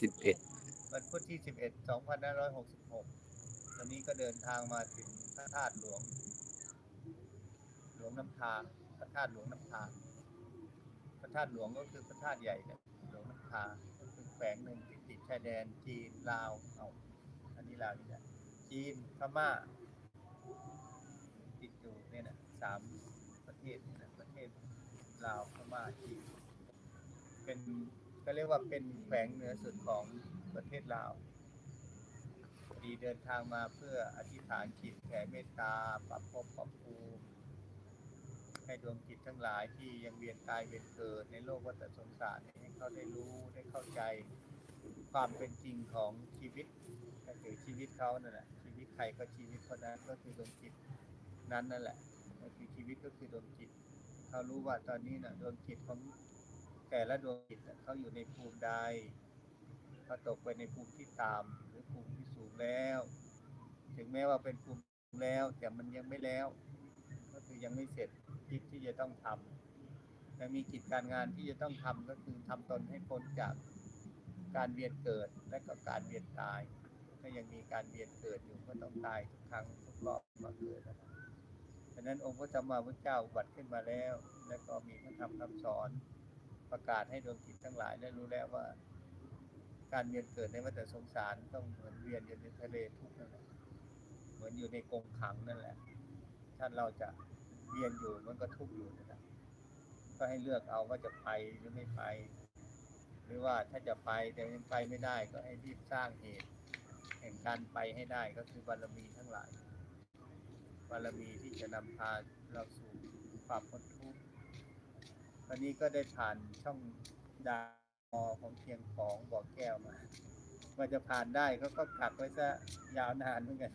สิบเอ็ดวันพุธที่11 2566วันนี้ก็เดินทางมาถึงพระธาตุหลวง หลวงน้ำทาพระธาตุหลวงน้ำทาพระธาตุหลวงก็คือพระธาตุใหญ่เนี่ยหลวงน้ำทาก็คือแฝงหนึ่งที่ติดชายแดนจีนลาวเอาอันนี้ลาวนี่แหละจีนพม่าติดอยู่เนี่ยนะสามประเทศนะประเทศลาวพม่าจีนเป็น ก็เรียกว่าเป็นแขวงเหนือสุดของประเทศลาวดีเดินทางมาเพื่ออธิษฐานจิตแผ่เมตตาปรับภพปรับภูมิให้ดวงจิตทั้งหลายที่ยังเวียนตายเวียนเกิดในโลกวัฏสงสารให้เขาได้รู้ได้เข้าใจความเป็นจริงของชีวิตก็คือชีวิตเขานั่นแหละชีวิตใครก็ชีวิตคนนั้นก็คือดวงจิตนั้นนั่นแหละก็คือชีวิตก็คือดวงจิตเขารู้ว่าตอนนี้น่ะดวงจิตของ แต่ละดวงจิตเขาอยู่ในภูมิใดเขาตกไปในภูมิที่ต่ำหรือภูมิที่สูงแล้ว ถึงแม้ว่าเป็นภูมิสูงแล้ว แต่มันยังไม่แล้ว ก็คือยังไม่เสร็จกิจที่จะต้องทำยังมีกิจการงานที่จะต้องทำก็คือทำตนให้พ้นจากการเวียนเกิดและก็การเวียนตายก็ยังมีการเวียนเกิดอยู่ก็ต้องตายทุกครั้งทุกรอบมาเกิดนะครับฉะนั้นองค์พระสัมมาพุทธเจ้าบัติขึ้นมาแล้ว แล้วก็มีพระธรรมคำสอน ประกาศให้ดวงจิตทั้งหลายได้รู้แล้วว่า การเวียนเกิดในวัฏสงสารต้องเหมือนเวียนอยู่ในทะเลทุกข์นั่นแหละเหมือนอยู่ในกรงขังนั่นแหละ ถ้าเราจะเวียนอยู่มันก็ทุกข์อยู่นั่นแหละก็ให้เลือกเอาว่าจะไปหรือไม่ไป หรือว่าถ้าจะไปแต่ยังไปไม่ได้ก็ให้รีบสร้างเหตุ แห่งการไปให้ได้ก็คือบารมีทั้งหลายบารมีที่จะนำพาเราสู่ความพ้นทุกข์ วันนี้ก็ได้ผ่านช่องดาวของเชียงของบ่อแก้วมาว่าจะผ่านได้เขาก็กักไว้ซะยาวนานเหมือนกัน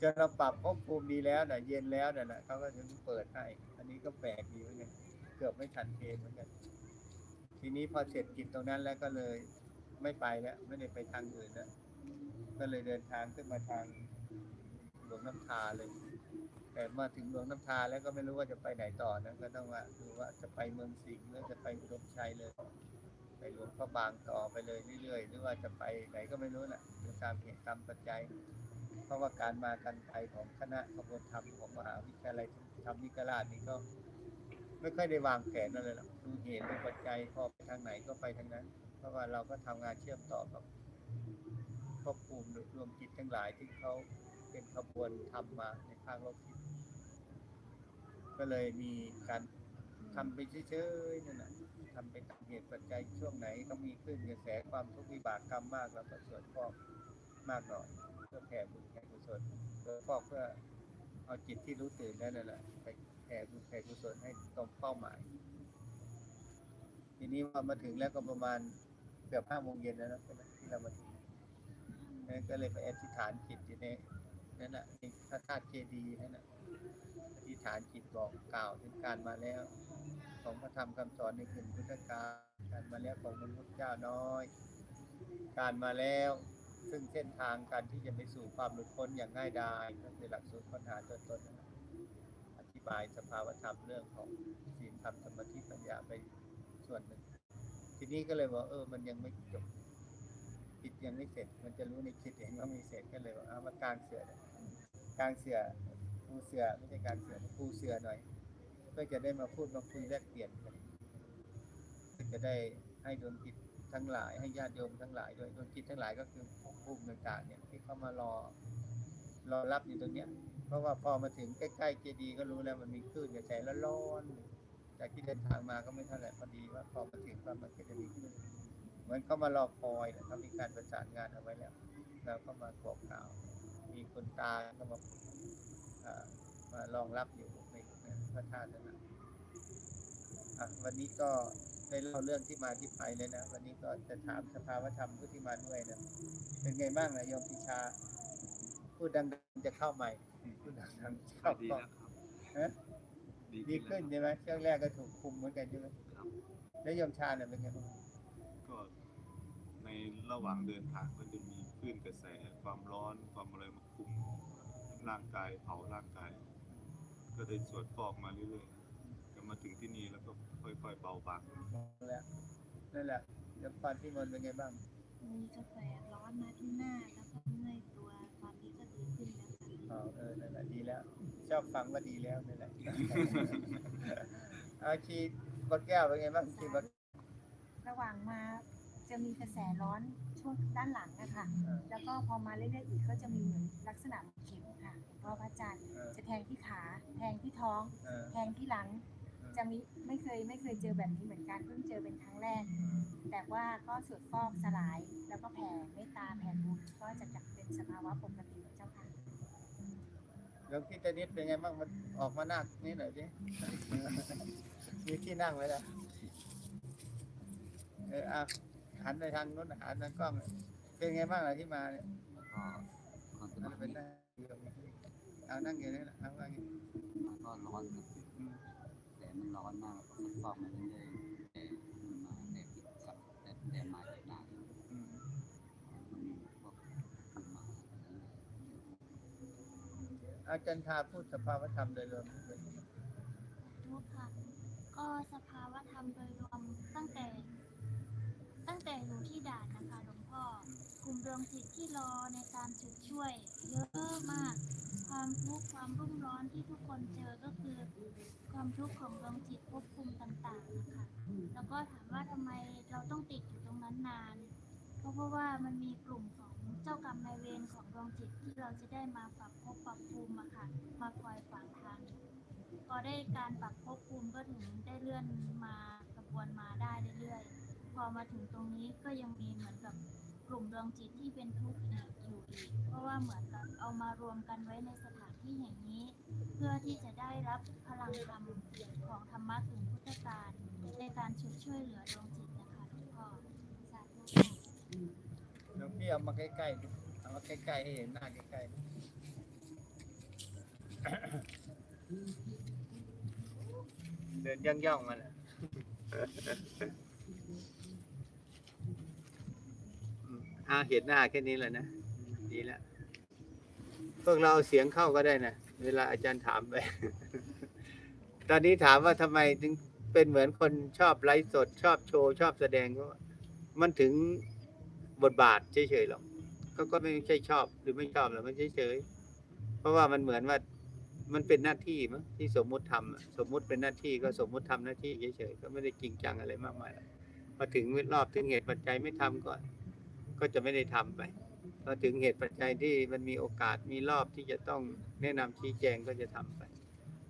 จนเราปรับภพภูมิดีแล้วนะเย็นแล้วนะนะเขาก็ถึงเปิดให้ อันนี้ก็แปลกดีเหมือนกันเกือบไม่ทันเกณฑ์เหมือนกัน ทีนี้พอเสร็จกิจตรงนั้นแล้วก็เลยไม่ไปแล้ว ไม่ได้ไปทางอื่นแล้วก็เลยเดินทางขึ้นมาทางหลวงน้ำทาเลย แต่มาถึงหลวงน้ำทาแล้วก็ไม่รู้ว่าจะไปไหนต่อนะก็ต้องว่าดูว่าจะไปเมืองสิงห์หรือจะไปอุดมชัยเลย ไปหลวงพระบางต่อไปเลยเรื่อยๆหรือว่าจะไปไหนก็ไม่รู้แหละตามเหตุตามปัจจัยเพราะว่าการมากันไปของคณะขบวนธรรมของมหาวิทยาลัยธรรมนิกราชนี่ก็ ไม่ค่อยได้วางแผนอะไรหรอกดูเหตุดูปัจจัยพอไปทางไหนก็ไปทางนั้น เพราะว่าเราก็ทำงานเชื่อมต่อกับครอบคลุมรวมจิตทั้งหลายที่เขาเป็นขบวนทำมาในภาคโลกทิศ ก็เลยมีการทำไปเฉยๆนั่นแหละทำไปตามเหตุปัจจัยช่วงไหนก็มีขึ้นกระแสความทุกข์วิบากกรรมมากแล้วก็สวดฟอกมากหน่อยเพื่อแผ่บุญแผ่กุศลเพื่อฟอกเพื่อเอาจิตที่รู้ตื่นนั่นแหละไปแผ่บุญแผ่กุศลให้ตรงเป้าหมาย ทีนี้พอมาถึงแล้วก็ประมาณเกือบห้าโมงเย็นแล้วนะที่เรามาถึงก็เลยไปอธิษฐานจิตอยู่ในนั่นน่ะในพระธาตุเจดีย์นั่นน่ะ อธิษฐานจิตบอกกล่าวถึงการมาแล้ว ของพระธรรมคำสอนในคืนพุทธกาลการมาแล้วของพระพุทธเจ้าน้อย การมาแล้วซึ่งเส้นทางการที่จะไปสู่ความหลุดพ้นอย่างง่ายดายก็คือหลักสูตรปัญหาตัวตนนั่นแหละอธิบายสภาวธรรมเรื่องของศีลธรรมสมาธิปัญญาไปส่วนหนึ่ง ทีนี้ก็เลยบอกเออ มันยังไม่จบจิตยังไม่เสร็จ มันจะรู้ในจิตเองว่าไม่เสร็จก็เลยบอกเอามากางเสือเลยกางเสือ ปูเสือไม่ใช่กางเสือปูเสือหน่อย เพื่อจะได้มาพูดมาคุยแลกเปลี่ยนกันจะได้ให้ดวงจิตทั้งหลายให้ญาติโยมทั้งหลายด้วยดวงจิตทั้งหลายก็คือภูมิต่างเนี่ยที่เขามารอรอรับอยู่ตรงเนี้ย เพราะว่าพอมาถึงใกล้ๆเจดีย์ก็รู้แล้วมันมีคลื่นกระแสล้วร้อนจากที่เดินทางมาก็ไม่เท่าไหร่พอดีว่าพอมาถึงก็มันก็จะมีคลื่นเหมือนเขามารอคอยแหละเขามีการประสานงานเอาไว้แล้วเราก็มาบอกกล่าวมีคนตาก็มา มารองรับอยู่ในในพระธาตุนั่นนะอะวันนี้ก็ได้เล่าเรื่องที่มาที่ไปเลยนะ วันนี้ก็จะถามสภาวธรรมผู้ที่มาด้วยนะ เป็นไงบ้างนะโยมพิชา พูดดังๆจะเข้าใหม่พูดดังๆจะเข้าดีกล้องแล้วครับฮะดีดีขึ้ขึ้นนใช่ไหมช่วงแรกก็ถูกคุมเหมือนกันใช่ไหมครับแล้วโยมชาเนี่ยเป็นไงบ้างก็ในระหว่างเดินทางก็จะมีคลื่นกระแสความร้อนความอะไรมาคุม ร่างกายเผาร่างกาย ก็ได้สวดฟอกมาเรื่อยๆก็มาถึงที่นี่แล้วก็ค่อยๆเบาบางแล้วนั่นแหละแล้วปานที่มนต์เป็นไงบ้างมีกาแฟร้อนมาที่หน้าแล้วก็เมื่อยตัวตอนนี้ก็ดีขึ้นแล้วค่ะอ๋อเออนั่นแหละดีแล้ว ชอบฟังก็ดีแล้วนั่นแหละเอาชีบดแก้วเป็นไงบ้างชีบดระหว่างมาจะมีกระแสร้อน ช่วงด้านหลังนะคะเออแล้วก็พอมาเรื่อยๆอีกก็จะมีเหมือนลักษณะเข็มค่ะเพราะพระอาจารย์เออจะแทงที่ขา แทงที่ท้องเออแทงที่หลัง จะมีไม่เคยไม่เคยเจอแบบนี้เหมือนกันเพิ่งเจอเป็นครั้งแรก แต่ว่าก็สวดฟอกสลาย แล้วก็แผ่เมตตาแผ่บุญก็จะกลับเป็นสภาวะปกติเจ้าค่ะหลวงพี่ตานิดเป็นไงบ้างมันออกมานั่งนี่หน่อยดิมีที่นั่งไว้แล้วเอออะ หันไปทางนู้นหันทางกล้อง เป็นไงบ้างล่ะที่มาเนี่ยก็ความสอันบานั้ยนเป็นนั่งอยู่เอานั่งอยู่นี่แหละเอาว่าไงมันก็ร้อนครับอืมแต่มันร้อนมากก็ฟอกมาเรื่อยๆแต่มันมาแต่ผิดกับแต่แต่มาจากไหนอืมมันพวกมันมาเรื่อยอาจารย์ทาพูดสภาวธรรมโดยรวมเป็นไงทุกค่ะ ก็สภาวะธรรมโดยรวมตั้งแต่ ตั้งแต่อยู่ที่ด่านนะคะหลวงพ่อกลุ่มดวงจิตที่รอในการจุดช่วย เยอะมาก ความทุกข์ความรุ่มร้อนที่ทุกคนเจอก็คือ ความทุกข์ของดวงจิตภพภูมิต่างๆนะคะแล้วก็ถามว่าทำไมเราต้องติดอยู่ตรงนั้นนานก็เพราะว่ามันมีกลุ่มของเจ้ากรรมนายเวรของดวงจิตที่เราจะได้มาปรับภพปรับภูมิอะค่ะ มาคอยขวางทางพอได้การปรับภพภูมิก็ถึงได้เลื่อนมากระบวนมาได้เรื่อยๆ อมาถึงตรงนี้ก็ยังมีเหมือนกับกลุ่มดวงจิตที่เป็นทุกข์อีกอยู่อีก เพราะว่าเหมือนกับเอามารวมกันไว้ในสถานที่แห่งนี้ เพื่อที่จะได้รับพลังธรรมของธรรมะถึงพุทธการในการชุดช่วยเหลือดวงจิตนะคะหลวงพ่อสาธุหลวงพี่เอามาใกล้ๆดิเอามาใกล้ๆให้เห็นหน้าใกล้ๆเดินย่องๆมาน่ อืมอ่าเห็นหน้าแค่นี้แหละนะดีแล้วพวกเราเอาเสียงเข้าก็ได้นะเวลาอาจารย์ถามไป ตอนนี้ถามว่าทำไมถึงเป็นเหมือนคนชอบไลฟ์สด ชอบโชว์ชอบแสดงเพราะว่ามันถึงบทบาทเฉยๆหรอกก็ก็ไม่ใช่ชอบหรือไม่ชอบหรอกมันเฉยๆเพราะว่ามันเหมือนว่ามันเป็นหน้าที่มั้งที่สมมุติทำอะสมมุติเป็นหน้าที่ก็สมมุติทำหน้าที่เฉยๆก็ไม่ได้จริงจังอะไรมากมายหรอกพอถึงรอบถึงเหตุปัจจัยไม่ทำก่อน ก็จะไม่ได้ทำไปพอถึงเหตุปัจจัยที่มันมีโอกาสมีรอบที่จะต้องแนะนำชี้แจงก็จะทำไป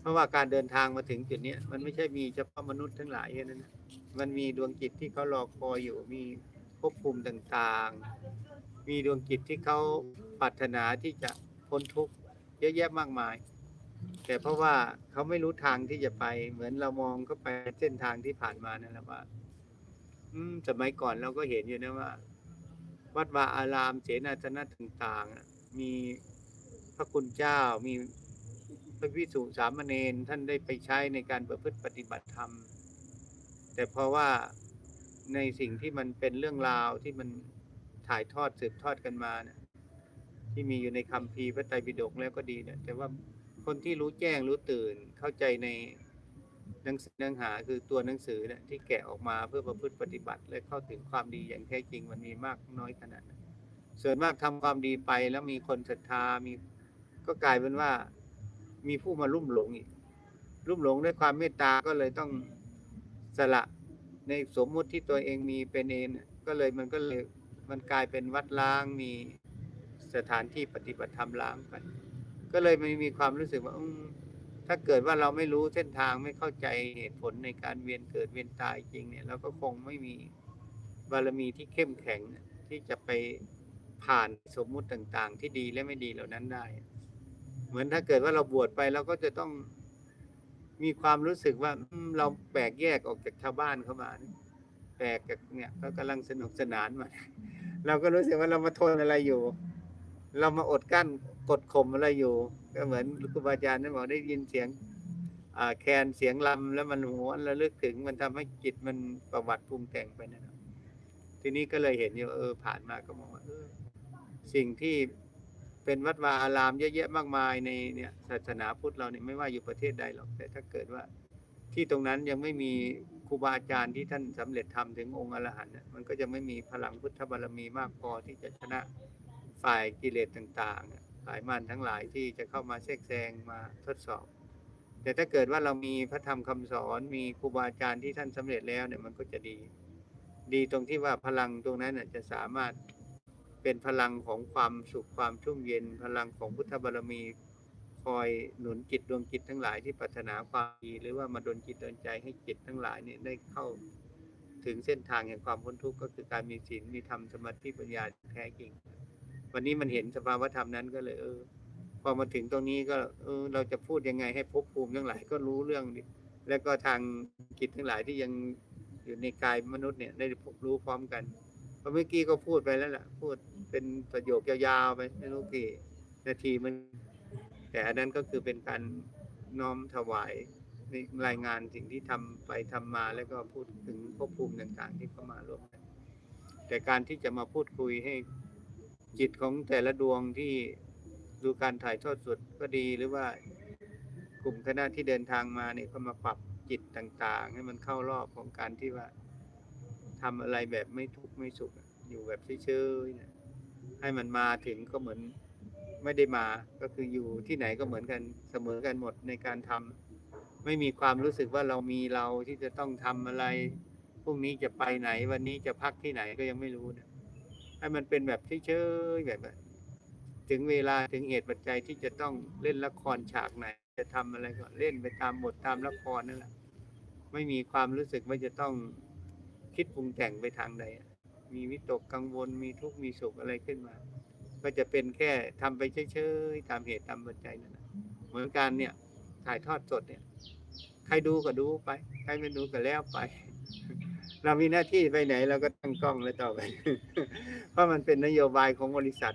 เพราะว่าการเดินทางมาถึงจุดนี้มันไม่ใช่มีเฉพาะมนุษย์ทั้งหลายแค่นั้นนะมันมีดวงจิตที่เขารอคอยอยู่มีภพภูมิต่างๆ มีดวงจิตที่เขาปรารถนาที่จะพ้นทุกข์เยอะแยะมากมาย แต่เพราะว่าเขาไม่รู้ทางที่จะไป เหมือนเรามองเข้าไปเส้นทางที่ผ่านมานั่นแหละว่า อืมสมัยก่อนเราก็เห็นอยู่นะว่า วัดวาอารามเสนาสนะต่างๆ มีพระคุณเจ้ามีพระวิสุสามเณรท่านได้ไปใช้ในการประพฤติปฏิบัติธรรม แต่เพราะว่าในสิ่งที่มันเป็นเรื่องราวที่มันถ่ายทอดสืบทอดกันมานี่ยที่มีอยู่ในคัมภีพระไตรปิฎกแล้วก็ดีเนี่ยแต่ว่าคนที่รู้แจ้งรู้ตื่นเข้าใจใน หนังสือเนื้อหาคือตัวหนังสือเนี่ยที่แกะออกมาเพื่อประพฤติปฏิบัติ และเข้าถึงความดีอย่างแท้จริงมันมีมากน้อยขนาดไหนส่วนมากทำความดีไปแล้วมีคนศรัทธามีก็กลายเป็นว่า มีผู้มาลุ่มหลงอีกลุ่มหลงด้วยความเมตตาก็เลยต้องสละในสมมุติที่ตัวเองมีเป็นเองก็เลยมันก็เลยมันกลายเป็นวัดล้างมีสถานที่ปฏิบัติธรรมล้างไปก็เลยไม่มีความรู้สึกว่า ถ้าเกิดว่าเราไม่รู้เส้นทางไม่เข้าใจเหตุผลในการเวียนเกิดเวียนตายจริงเนี่ยเราก็คงไม่มีบารมีที่เข้มแข็งที่จะไปผ่านสมมุติต่างๆ ที่ดีและไม่ดีเหล่านั้นได้ เหมือนถ้าเกิดว่าเราบวชไปเราก็จะต้องมีความรู้สึกว่าเราแปลกแยกออกจากชาวบ้านเข้ามาแปลกจากเนี่ยเขากำลังสนุกสนานมา เราก็รู้สึกว่าเรามาทนอะไรอยู่ เรามาอดกั้นกดข่มอะไรอยู่ ก็เหมือนครูบาอาจารย์นั่นบอกได้ยินเสียงแคนเสียงลำแล้วมันหวนระลึกถึงมันทำให้จิตมันประวัติปรุงแต่งไปนะครับ ทีนี้ก็เลยเห็นอยู่เออผ่านมาก็มองว่าเออสิ่งที่เป็นวัดวาอารามเยอะแยะมากมายในเนี่ยศาสนาพุทธเราเนี่ยไม่ว่าอยู่ประเทศใดหรอกแต่ถ้าเกิดว่า ที่ตรงนั้นยังไม่มีครูบาอาจารย์ที่ท่านสำเร็จทำถึงองค์อรหันต์น่ะมันก็จะไม่มีพลังพุทธบารมีมากพอที่จะชนะ ฝ่ายกิเลสต่างๆฝ่ายมันทั้งหลายที่จะเข้ามาแทรกแซงมาทดสอบ แต่ถ้าเกิดว่าเรามีพระธรรมคำสอนมีครูบาอาจารย์ที่ท่านสำเร็จแล้วเนี่ยมันก็จะดี ดีตรงที่ว่าพลังตรงนั้นน่ะจะสามารถเป็นพลังของความสุขความชุ่มเย็น พลังของพุทธบารมีคอยหนุนจิตดวงจิตทั้งหลายที่ปรารถนาความดีหรือว่ามาดลจิตดลใจให้จิตทั้งหลายเนี่ยได้เข้าถึงเส้นทางแห่งความพ้นทุกข์ก็คือการมีศีลมีธรรมสมาธิปัญญาแท้จริง วันนี้มันเห็นสภาวธรรมนั้นก็เลย เออ พอมาถึงตรงนี้ก็ เออ เราจะพูดยังไงให้ภพภูมิทั้งหลายก็รู้เรื่องดิแล้วก็ทางจิตทั้งหลายที่ยังอยู่ในกายมนุษย์เนี่ยได้รู้พร้อมกันเพราะเมื่อกี้ก็พูดไปแล้วล่ะ พูดเป็นประโยคยาวๆไปไม่รู้กี่นาทีมัน แต่อันนั้นก็คือเป็นการน้อมถวายในรายงานสิ่งที่ทำไปทำมาแล้วก็พูดถึงภพภูมิต่างๆที่เข้ามาร่วมกันแต่การที่จะมาพูดคุยให้ จิตของแต่ละดวงที่ดูการถ่ายทอดสดก็ดีหรือว่ากลุ่มคณะที่เดินทางมาเนี่ยก็มาปรับจิตต่าง ๆ ให้มันเข้ารอบของการที่ว่าทำอะไรแบบไม่ทุกข์ไม่สุขอยู่แบบเฉยๆเนี่ยให้มันมาถึงก็เหมือนไม่ได้มาก็คืออยู่ที่ไหนก็เหมือนกันเสมอกันหมดในการทำไม่มีความรู้สึกว่าเรามีเราที่จะต้องทำอะไรพรุ่งนี้จะไปไหน วันนี้จะพักที่ไหนก็ยังไม่รู้นะ ให้มันเป็นแบบเฉยๆแบบถึงเวลาถึงเหตุปัจจัยที่จะต้องเล่นละครฉากไหน จะทำอะไรก็เล่นไปตามบทตามละครนั่นแหละไม่มีความรู้สึกว่าจะต้องคิดปรุงแต่งไปทางใดมีวิตกกังวลมีทุกข์มีสุขอะไรขึ้นมา ก็จะเป็นแค่ทำไปเฉยๆตามเหตุตามปัจจัยนั่นแหละเหมือนการเนี่ยถ่ายทอดสดเนี่ย ใครดูก็ดูไป ใครไม่ดูก็แล้วไป เรามีหน้าที่ไปไหนเราก็ตั้งกล้องแล้วต่อไป เพราะมันเป็นนโยบายของบริษัท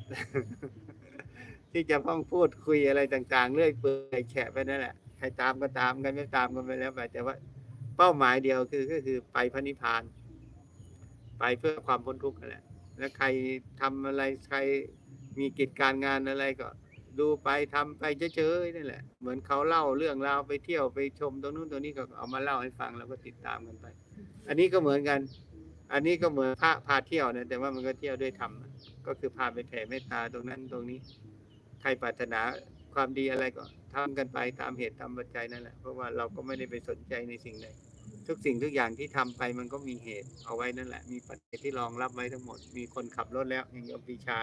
ที่จะต้องพูดคุยอะไรต่าง ๆ เรื่อยเปื่อยแฉะไปนั่นแหละใครตามก็ตามใครไม่ตามก็ไปแล้วไปแต่ว่าเป้าหมายเดียวคือก็คือไปพระนิพพาน ไปเพื่อความพ้นทุกข์นั่นแหละ แล้วใครทำอะไรใครมีกิจการงานอะไรก็ดูไปทำไปเฉยๆนั่นแหละ เหมือนเขาเล่าเรื่องราวไปเที่ยวไปชมตรงนู้นตรงนี้ก็เอามาเล่าให้ฟังแล้วก็ติดตามกันไป อันนี้ก็เหมือนกัน อันนี้ก็เหมือนพระพาเที่ยวนะแต่ว่ามันก็เที่ยวด้วยธรรมก็คือพาไปแผ่เมตตาตรงนั้นตรงนี้ ใครปรารถนาความดีอะไรก็ทำกันไปตามเหตุตามปัจจัยนั่นแหละเพราะว่าเราก็ไม่ได้ไปสนใจในสิ่งใดทุกสิ่งทุกอย่างที่ทำไปมันก็มีเหตุเอาไว้นั่นแหละ มีปัจจัยที่รองรับไว้ทั้งหมด มีคนขับรถแล้วอย่างโยมปีชา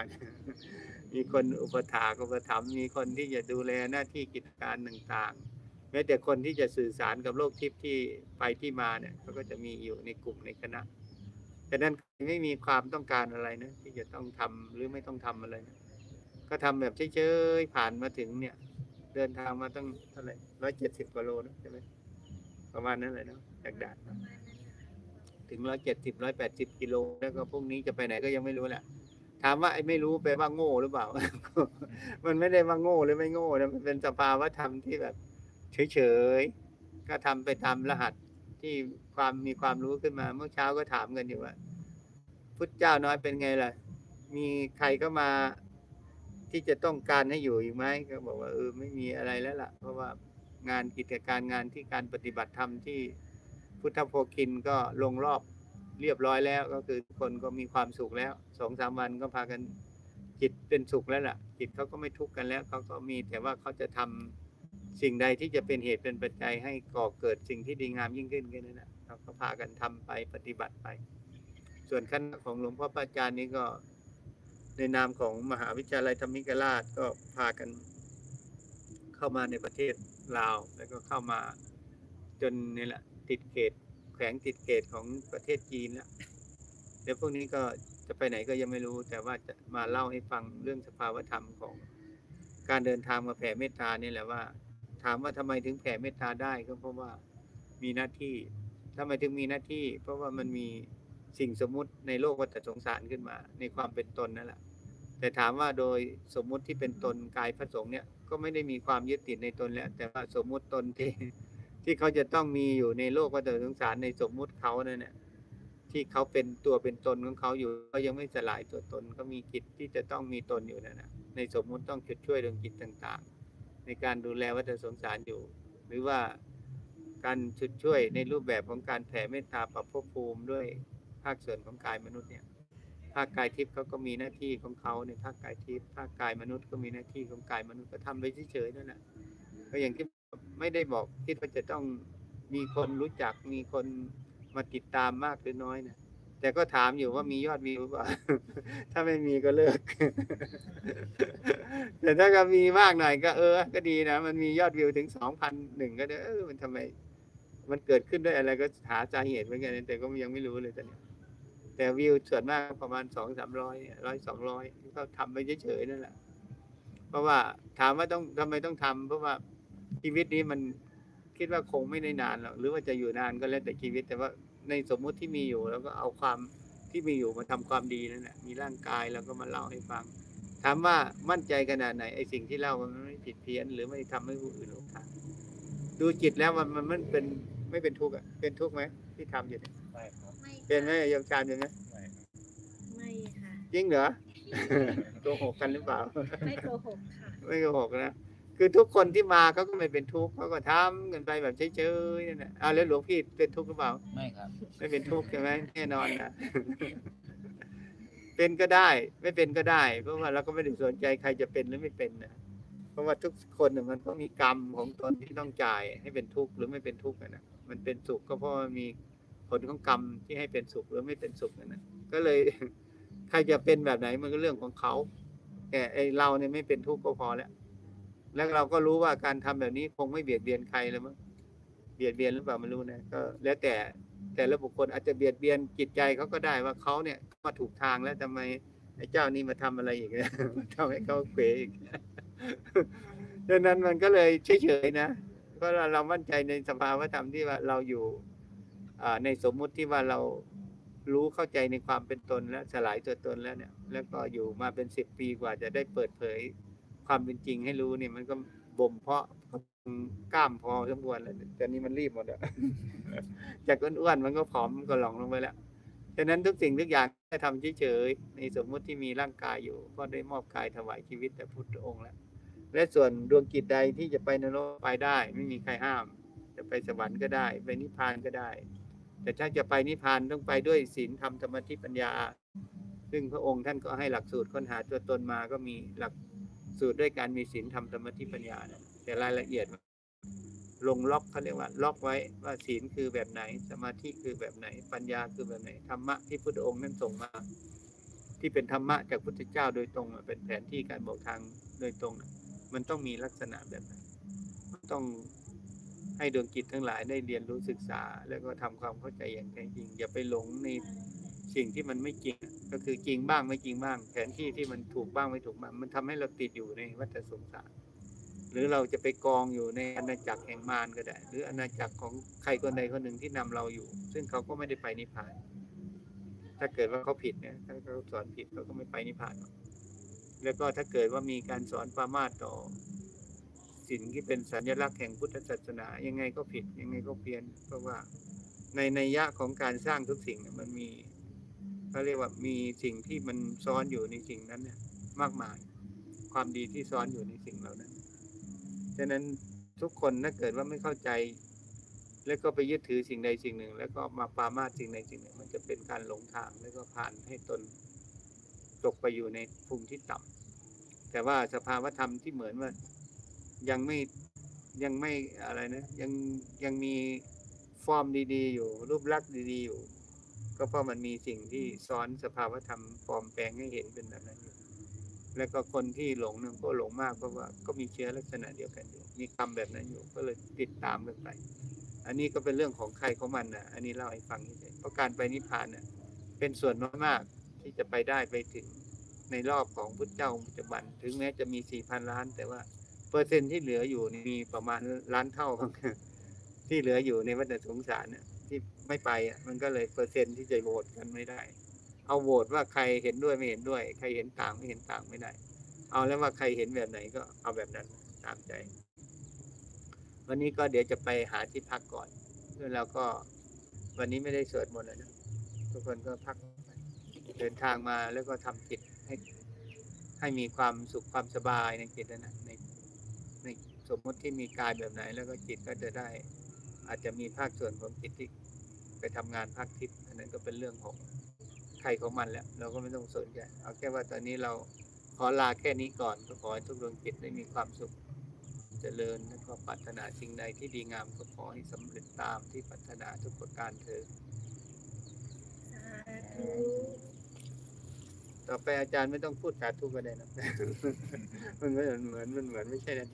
มีคนอุปถากอุปถัมภ์มีคนที่จะดูแลหน้าที่กิจการต่างๆ แม้แต่คนที่จะสื่อสารกับโลกทิพย์ที่ไปที่มาเนี่ยเขาก็จะมีอยู่ในกลุ่มในคณะแต่นั้นไม่มีความต้องการอะไรนะที่จะต้องทำหรือไม่ต้องทำอะไรนะก็ทำแบบเฉยๆผ่านมาถึงเนี่ย เดินทางมาตั้งเท่าไหร่ร้อยเจ็ดสิบกว่าโลนะใช่ไหมประมาณนั้นเลยเนาะจากด่านถึงร้อยเจ็ดสิบร้อยแปดสิบกิโลแล้วก็พรุ่งนี้จะไปไหนก็ยังไม่รู้แหละถามว่าไอ้ไม่รู้แปลว่าโง่หรือเปล่า มันไม่ได้ว่าโง่หรือไม่โง่นะมันเป็นสภาวะธรรมที่แบบ เฉยๆ ก็ทำไปตามรหัสที่ความมีความรู้ขึ้นมา เมื่อเช้าก็ถามกันอยู่ว่าพุทธเจ้าน้อยเป็นไงล่ะ มีใครก็มาที่จะต้องการให้อยู่อีกไหมก็บอกว่าเออไม่มีอะไรแล้วล่ะ เพราะว่างานกิจการงานที่การปฏิบัติธรรมที่พุทธโพคินก็ลงรอบเรียบร้อยแล้ว ก็คือทุกคนก็มีความสุขแล้วสองสามวันก็พากันจิตเป็นสุขแล้วล่ะ จิตเขาก็ไม่ทุกข์กันแล้วเขาก็มีแต่ว่าเขาจะทำ สิ่งใดที่จะเป็นเหตุเป็นปัจจัยให้ก่อเกิดสิ่งที่ดีงามยิ่งขึ้นแค่นั้นแหละเขาก็พากันทำไปปฏิบัติไป ส่วนคณะของหลวงพ่อพระอาจารย์นี้ก็ในนามของมหาวิทยาลัยธรรมิกราชก็พากันเข้ามาในประเทศลาว แล้วก็เข้ามาจนนี่แหละติดเขตแขวงติดเขตของประเทศจีนแล้วเดี๋ยวพวกนี้ก็จะไปไหนก็ยังไม่รู้ แต่ว่าจะมาเล่าให้ฟังเรื่องสภาวธรรมของการเดินทางมาแผ่เมตตานี่แหละว่า ถามว่าทำไมถึงแผ่เมตตาได้ก็เพราะว่ามีหน้าที่ทำไมถึงมีหน้าที่ เพราะว่ามันมีสิ่งสมมุติในโลกวัฏสงสารขึ้นมา ในความเป็นตนนั่นแหละแต่ถามว่าโดยสมมุติที่เป็นตนกายพระสงฆ์เนี่ยก็ไม่ได้มีความยึดติดในตนแล้ว แต่ว่าสมมุติตนที่ที่เขาจะต้องมีอยู่ในโลกวัฏสงสารในสมมุติเขานั่นเนี่ยที่เขาเป็นตัวเป็นตนของเขาอยู่เขายังไม่สลายตัวตนเขามีจิตที่จะต้องมีตนอยู่นั่นนะในสมมุติต้องจุดช่วยดวงจิตต่าง ๆ ในการดูแลวัฏสงสารอยู่ หรือว่าการชุดช่วยในรูปแบบของการแผ่เมตตาปรับภพภูมิด้วยภาคส่วนของกายมนุษย์เนี่ยภาคกายทิพย์เขาก็มีหน้าที่ของเขาในภาคกายทิพย์ภาคกายมนุษย์ก็มีหน้าที่ของกายมนุษย์ก็ทำไปเฉยๆนั่นแหละก็อย่างที่ไม่ได้บอกคิดว่าจะต้องมีคนรู้จักมีคนมาติดตามมากหรือน้อยนะ แต่ก็ถามอยู่ว่ามียอดวิวหรือเปล่า ถ้าไม่มีก็เลิก แต่ถ้าก็มีมากหน่อยก็เออ ก็ดีนะ มันมียอดวิวถึงสองพันหนึ่งก็เออมันทำไม มันเกิดขึ้นด้วยอะไรก็หาสาเหตุเหมือนกันแต่ก็ยังไม่รู้เลยตอนนี้แต่วิวส่วนมากประมาณสองสามร้อยร้อยสองร้อยก็ทำไปเฉยๆนั่นแหละเพราะว่าถามว่าต้องทำไมต้องทำเพราะว่าชีวิตนี้มันคิดว่าคงไม่ได้นานหรอกหรือว่าจะอยู่นานก็แล้วแต่ชีวิตแต่ว่า ในสมมุติที่มีอยู่แล้วก็เอาความที่มีอยู่มาทำความดีนั่นแหละมีร่างกายแล้วก็มาเล่าให้ฟัง ถามว่ามั่นใจขนาดไหนไอ้สิ่งที่เล่ามันไม่ผิดเพี้ยน หรือไม่ทำให้ผู้อื่นหลงทางดูจิตแล้วมันมันมันเป็นไม่เป็นทุกข์อะเป็นทุกข์ไหมที่ทำอยู่เนี่ยไม่ครับไม่เป็นไหมโยมชานเป็นไหมไม่ครับไม่ค่ะจริงเหรอโกหกกันหรือเปล่า ไม่โกหกค่ะ ไม่โกหกนะ คือทุกคนที่มาเขาก็ไม่เป็นทุกข์เขาก็ทำกันไปแบบเฉยๆนั่นแหละอ้าวแล้วหลวงพี่เป็นทุกข์หรือเปล่า ไม่ครับ ไม่เป็นทุกข์ใช่ไหมแน่นอนนะ เป็นก็ได้ ไม่เป็นก็ได้ เพราะว่าเราก็ไม่ได้สนใจใครจะเป็นหรือไม่เป็นนะเพราะว่าทุกคนน่ะมันก็มีกรรมของตนที่ต้องจ่ายให้เป็นทุกข์หรือไม่เป็นทุกข์อะนะมันเป็นสุขก็เพราะมันมีผลของกรรมที่ให้เป็นสุขหรือไม่เป็นสุขอะนะก็เลย ใครจะเป็นแบบไหนมันก็เรื่องของเขาแต่ไอเราเนี่ยไม่เป็นทุกข์ก็พอแล้ว แล้วเราก็รู้ว่าการทำแบบนี้คงไม่เบียดเบียนใครแล้วมั้งเบียดเบียนหรือเปล่าไม่รู้นะก็แล้วแต่แต่ละบุคคลอาจจะเบียดเบียนจิตใจเขาก็ได้ว่าเขาเนี่ยมาถูกทางแล้วทำไมไอ้เจ้านี่มาทำอะไรอีกมาทำให้เขาเขวอีกดังนั้นมันก็เลยเฉยๆนะเพราะเรามั่นใจในสภาวธรรมที่ว่าเราอยู่ในสมมุติที่ว่าเรารู้เข้าใจในความเป็นตนและสลายตัวตนแล้วเนี่ย แล้วก็อยู่มาเป็นสิบปีกว่าจะได้เปิดเผย ความเป็นจริงให้รู้เนี่ยมันก็บ่มเพาะกล้ามพอสมควรแล้วแต่นี่มันรีบหมดอะจากอ้วนๆมันก็ผอมมันก็หลองลงไปแล้วฉะนั้นทุกสิ่งทุกอย่างได้ทำเฉยๆในสมมุติที่มีร่างกายอยู่ ก็ได้มอบกายถวายชีวิตแต่พุทธองค์แล้ว และส่วนดวงกิจใดที่จะไปนรกไปได้ ไม่มีใครห้าม จะไปสวรรค์ก็ได้ ไปนิพพานก็ได้ แต่ถ้าจะไปนิพพานต้องไปด้วยศีลธรรมสมาธิปัญญา ซึ่งพระองค์ท่านก็ให้หลักสูตรค้นหาตัวตนมาก็มีหลัก สูตรด้วยการมีศีลธรรมสมาธิปัญญานะแต่รายละเอียด ลงล็อกเขาเรียกว่า ล็อกไว้ว่าศีลคือแบบไหน สมาธิคือแบบไหน ปัญญาคือแบบไหนธรรมะที่พุทธองค์นั้นส่งมา ที่เป็นธรรมะจากพุทธเจ้าโดยตรงเป็นแผนที่การบอกทางโดยตรงมันต้องมีลักษณะแบบไหนมันต้องให้ดวงจิตทั้งหลายได้เรียนรู้ศึกษา แล้วก็ทำความเข้าใจอย่างแท้จริง อย่าไปหลงในสิ่งที่มันไม่จริง ก็คือจริงบ้างไม่จริงบ้าง แผนที่ที่มันถูกบ้างไม่ถูกบ้างมันทำให้เราติดอยู่ในวัฏสงสาร หรือเราจะไปกองอยู่ในอาณาจักรแห่งมารก็ได้ หรืออาณาจักรของใครคนใดคนหนึ่งที่นำเราอยู่ ซึ่งเขาก็ไม่ได้ไปนิพพาน ถ้าเกิดว่าเขาผิดเนี่ยถ้าเขาสอนผิดเขาก็ไม่ไปนิพพานแล้วก็ถ้าเกิดว่ามีการสอนปรามาสต่อสิ่งที่เป็นสัญลักษณ์แห่งพุทธศาสนา ยังไงก็ผิดยังไงก็เพี้ยน เพราะว่าในนัยะของการสร้างทุกสิ่งมันมี เขาเรียกว่ามีสิ่งที่มันซ้อนอยู่ในสิ่งนั้นเนี่ยมากมาย ความดีที่ซ้อนอยู่ในสิ่งเหล่านั้นฉะนั้นทุกคนถ้าเกิดว่าไม่เข้าใจ แล้วก็ไปยึดถือสิ่งใดสิ่งหนึ่ง แล้วก็มาปามาสสิ่งใดสิ่งหนึ่ง มันจะเป็นการหลงทางแล้วก็ผ่านให้ตนตกไปอยู่ในภูมิที่ต่ำแต่ว่าสภาวธรรมที่เหมือนว่ายังไม่ยังไม่อะไรนะ ยังยังมีฟอร์มดี ๆ อยู่ รูปลักษณ์ดี ๆ อยู่ ก็เพราะมันมีสิ่งที่ซ้อนสภาวธรรมปลอมแปลงให้เห็นเป็นแบบนั้นอยู่แล้วก็คนที่หลงเนี่ยก็หลงมากเพราะว่าก็มีเชื้อลักษณะเดียวกันอยู่ มีกรรมแบบนั้นอยู่ก็เลยติดตามกันไป อันนี้ก็เป็นเรื่องของใครของมันนะอันนี้เล่าให้ฟังเฉยๆเพราะการไปนิพพานน่ะเป็นส่วนน้อยมากที่จะไปได้ไปถึงในรอบของพุทธเจ้าองค์ปัจจุบัน ถึงแม้จะมีสี่พันล้าน แต่ว่าเปอร์เซ็นต์ที่เหลืออยู่นี่มีประมาณล้านเท่าที่เหลืออยู่ในวัฏสงสารน่ะที่ ไม่ไปอะมันก็เลยเปอร์เซ็นต์ที่จะโหวตกันไม่ได้ เอาโหวตว่าใครเห็นด้วยไม่เห็นด้วย ใครเห็นต่างไม่เห็นต่างไม่ได้ เอาแล้วว่าใครเห็นแบบไหนก็เอาแบบนั้นตามใจ วันนี้ก็เดี๋ยวจะไปหาที่พักก่อนแล้วเราก็วันนี้ไม่ได้สวดมนต์เลยนะทุกคนก็พักเดินทางมาแล้วก็ทำจิตให้ให้มีความสุขความสบายในจิตนะในในสมมติที่มีกายแบบไหน แล้วก็จิตก็จะได้อาจจะมีภาคส่วนของจิตที่ ไปทำงานภาคทิพย์อันนั้นก็เป็นเรื่องของใครของมันแล้ว เราก็ไม่ต้องสนใจเอาแค่ว่าตอนนี้เราขอลาแค่นี้ก่อนก็ขอให้ทุกดวงจิตได้มีความสุขเจริญและก็ปรารถนาสิ่งใดที่ดีงามก็ขอให้สำเร็จตามที่ปรารถนาทุกประการเถิดต่อไปอาจารย์ไม่ต้องพูดสาธุก็ได้นะ มันเหมือนเหมือนมันเหมือนไม่ใช่นะ